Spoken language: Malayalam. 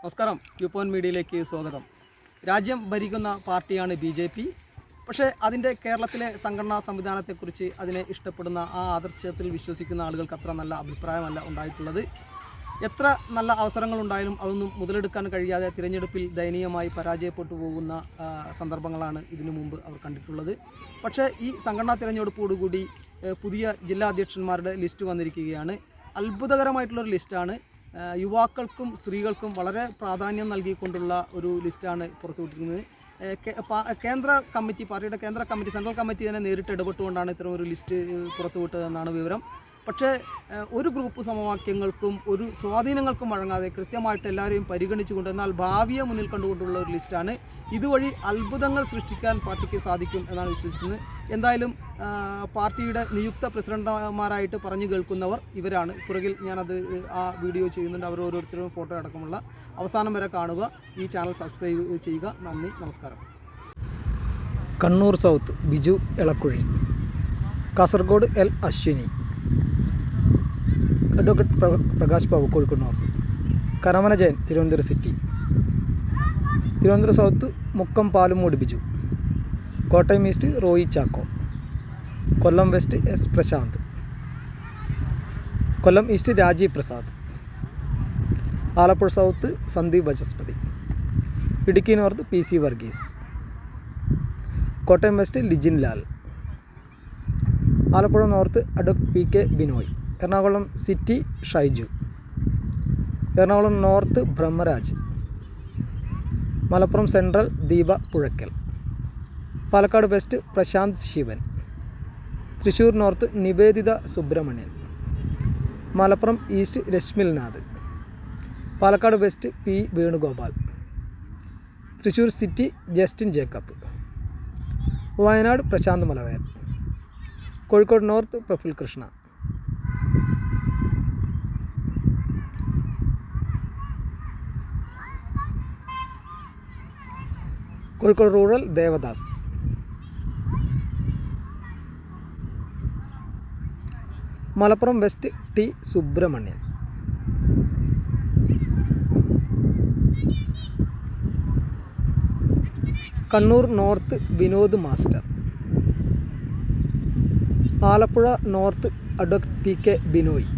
നമസ്കാരം. വ്യൂ പോയിന്റ് മീഡിയയിലേക്ക് സ്വാഗതം. രാജ്യം ഭരിക്കുന്ന പാർട്ടിയാണ് ബി ജെ പി. പക്ഷേ അതിന്റെ കേരളത്തിലെ സംഘടനാ സംവിധാനത്തെക്കുറിച്ച് അതിനെ ഇഷ്ടപ്പെടുന്ന ആ ആദർശത്തിൽ വിശ്വസിക്കുന്ന ആളുകൾക്ക് അത്ര നല്ല അഭിപ്രായമല്ല ഉണ്ടായിട്ടുള്ളത്. എത്ര നല്ല അവസരങ്ങളുണ്ടായാലും അതൊന്നും മുതലെടുക്കാൻ കഴിയാതെ തിരഞ്ഞെടുപ്പിൽ ദയനീയമായി പരാജയപ്പെട്ടു പോകുന്ന സന്ദർഭങ്ങളാണ് ഇതിനു മുമ്പ് അവർ കണ്ടിട്ടുള്ളത്. പക്ഷേ ഈ സംഘടനാ തിരഞ്ഞെടുപ്പോടുകൂടി പുതിയ ജില്ലാ അധ്യക്ഷന്മാരുടെ ലിസ്റ്റ് വന്നിരിക്കുകയാണ്. അത്ഭുതകരമായിട്ടുള്ളൊരു ലിസ്റ്റാണ്. യുവാക്കൾക്കും സ്ത്രീകൾക്കും വളരെ പ്രാധാന്യം നൽകിക്കൊണ്ടുള്ള ഒരു ലിസ്റ്റാണ് പുറത്തുവിട്ടിരിക്കുന്നത്. കേന്ദ്ര കമ്മിറ്റി പാർട്ടിയുടെ കേന്ദ്ര കമ്മിറ്റി സെൻട്രൽ കമ്മിറ്റി തന്നെ നേരിട്ട് ഇടപെട്ടുകൊണ്ടാണ് ഇത്തരം ഒരു ലിസ്റ്റ് പുറത്തുവിട്ടതെന്നാണ് വിവരം. പക്ഷേ ഒരു ഗ്രൂപ്പ് സമവാക്യങ്ങൾക്കും ഒരു സ്വാധീനങ്ങൾക്കും വഴങ്ങാതെ കൃത്യമായിട്ട് എല്ലാവരെയും പരിഗണിച്ചുകൊണ്ട് എന്നാൽ ഭാവിയെ മുന്നിൽ കണ്ടുകൊണ്ടുള്ള ഒരു ലിസ്റ്റാണ്. ഇതുവഴി അത്ഭുതങ്ങൾ സൃഷ്ടിക്കാൻ പാർട്ടിക്ക് സാധിക്കും എന്നാണ് വിശ്വസിക്കുന്നത്. എന്തായാലും പാർട്ടിയുടെ നിയുക്ത പ്രസിഡന്റുമാരായിട്ട് പറഞ്ഞു കേൾക്കുന്നവർ ഇവരാണ്. പുറകിൽ ഞാനത് ആ വീഡിയോ ചെയ്യുന്നുണ്ട്. അവർ ഓരോരുത്തരും ഫോട്ടോ അടക്കമുള്ള. അവസാനം വരെ കാണുക. ഈ ചാനൽ സബ്സ്ക്രൈബ് ചെയ്യുക. നന്ദി. നമസ്കാരം. Kannur south Biju Elakkuzhi. Kasaragod L Ashwini. Advocate പ്ര- Prakash Babu Kozhikode north. Karamana Jayan Thiruvananthapuram city. Thiruvananthapuram south Mukkam Palum Biju. Kottayam east Roy Chacko. Kollam west S Prasanth. Kollam east Rajeev Prasad. Alappuzha south Sandeep Vachaspathi. Idukki north P C Varghese. Kottayam west Lijin Lal. Alappuzha north advocate P K Binoy. Ernakulam city Shaiju. Ernakulam north Brahmaraj. Malappuram central Deepa Puzhakkal. Palakkad west Prasanth Shivan. Thrissur north Niveditha Subramanian. Malappuram east Rashmilnath. Palakkad west P Venugopal. Thrissur city Justin Jacob. Wayanad Prasanth Malavayal Kozhikode north Praful Krishna Kozhikode rural Devadas. Malappuram west T Subramanian. Kannur north Vinod master. Alappuzha north advocate P K Binoy.